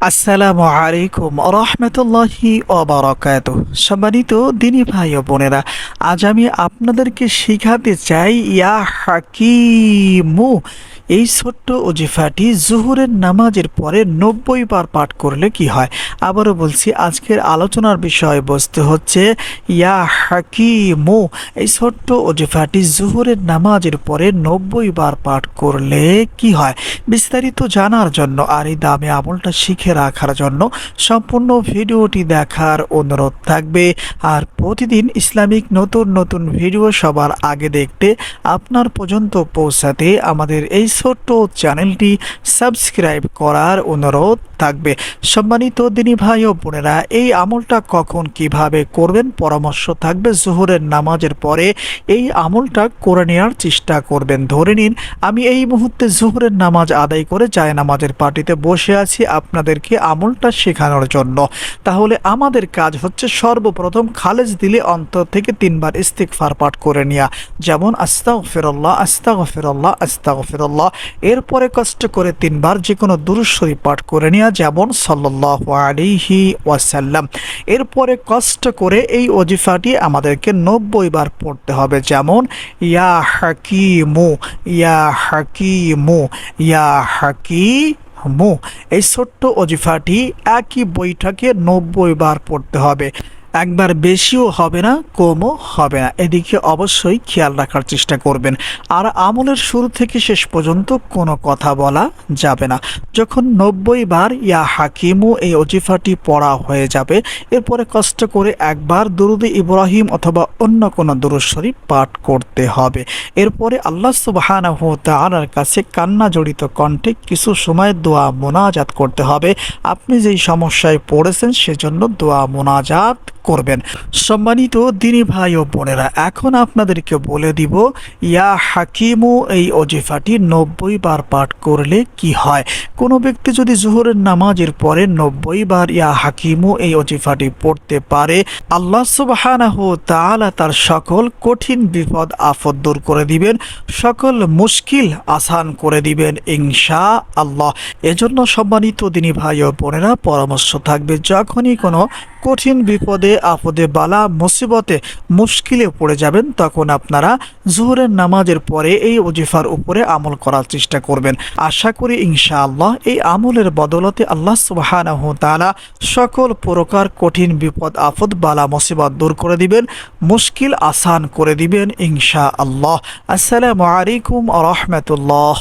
আসসালামু আলাইকুম রহমতুল্লাহি অবরকাত সম্মানিত দিনী ভাই ও বোনেরা, আজ আমি আপনাদেরকে শিখাতে চাই ইয়া হাকিমু এই ছোট্ট ওজিফাটি জুহুরের নামাজের পরে নব্বই বার পাঠ করলে কি হয়? আবারও বলছি, আজকের আলোচনার বিষয়বস্তু হচ্ছে, ইয়া হাকিমু, এই ছোট্ট ওজিফাটি জুহুরের নামাজের পরে নব্বই বার পাঠ করলে কি হয়? বিস্তারিত জানার জন্য আর এই দামে আমলটা শিখে রাখার জন্য সম্পূর্ণ ভিডিওটি দেখার অনুরোধ থাকবে। আর প্রতিদিন ইসলামিক নতুন নতুন ভিডিও সবার আগে দেখতে আপনার পর্যন্ত পৌঁছাতে আমাদের এই ছোট্ট চ্যানেলটি সাবস্ক্রাইব করার অনুরোধ থাকবে। সম্মানিত দিনী ভাই ও বোনেরা, এই আমলটা কখন কীভাবে করবেন? পরামর্শ থাকবে জোহরের নামাজের পরে। এই আমলটা করে নেওয়ার চেষ্টা করবেন। ধরে নিন, আমি এই মুহূর্তে জোহরের নামাজ আদায় করে যায় নামাজের পার্টিতে বসে আছি আপনাদেরকে আমলটা শেখানোর জন্য। তাহলে আমাদের কাজ হচ্ছে সর্বপ্রথম খালেজ দিলে অন্তর থেকে তিনবার ইস্তিকফার পাঠ করে নেওয়া যেমন আস্তাগ ফিরল্লাহ আস্তাগ ফিরল্লাহ আস্তাগ ফিরল্লাহ এরপরে কষ্ট করে তিনবার যে কোনো দুরুশ্বরী পাঠ করে নেওয়া যেমন সাল্লাহ আলিহি ওয়াসাল্লাম। এরপরে কষ্ট করে এই অজিফাটি আমাদেরকে নব্বই বার পড়তে হবে যেমন, ইয়া হাকিমু ইয়া হাকিমু ইয়া হাকিমু। এই ছোট্ট অজিফাটি একই বইটাকে নব্বই বার পড়তে হবে। একবার বেশিও হবে না, কমও হবে না। এদিকে অবশ্যই খেয়াল রাখার চেষ্টা করবেন। আর আমলের শুরু থেকে শেষ পর্যন্ত কোনো কথা বলা যাবে না। যখন নব্বই বার ইয়া হাকিমু এই অজিফাটি পড়া হয়ে যাবে, এরপরে কষ্ট করে একবার দুরুদ ইব্রাহিম অথবা অন্য কোনো দুরুদ শরীফ পাঠ করতে হবে। এরপরে আল্লাহ সুবাহানাহু তাআলার কাছে কান্না জড়িত কণ্ঠে কিছু সময় দোয়া মোনাজাত করতে হবে। আপনি যেই সমস্যায় পড়েছেন, সেজন্য দোয়া মোনাজাত করবেন। সম্মানিত দিনী ভাই ও বোনেরা, এখন আপনাদেরকে বলে দিব, ইয়া হাকিমু, এই অজিফাটি নব্বই বার পাঠ করলে কি হয়? কোনো ব্যক্তি যদি জোহরের নামাজের পরে নব্বই বার ইয়া হাকিমু, এই অজিফাটি পড়তে পারে, আল্লাহ তাআলা তার সকল কঠিন বিপদ আফদ দূর করে দিবেন, সকল মুশকিল আসান করে দিবেন ইনশা আল্লাহ এজন্য সম্মানিত দিনী ভাই ও বোনেরা, পরামর্শ থাকবে, যখনই কোনো কঠিন বিপদে আপদে বালা মুসিবতে মুশকিলে পড়ে যাবেন, তখন আপনারা জোহরের নামাজের পরে এই ওজিফার উপরে আমল করার চেষ্টা করবেন। আশা করি ইনশাআল্লাহ এই আমলের বদলতে আল্লাহ তাআলা সকল প্রকার কঠিন বিপদ, আপদ, বালা, মুসিবত দূর করে দিবেন, মুশকিল আসান করে দিবেন ইনশা আল্লাহ আসসালামু আলাইকুম রহমতুল্লাহ।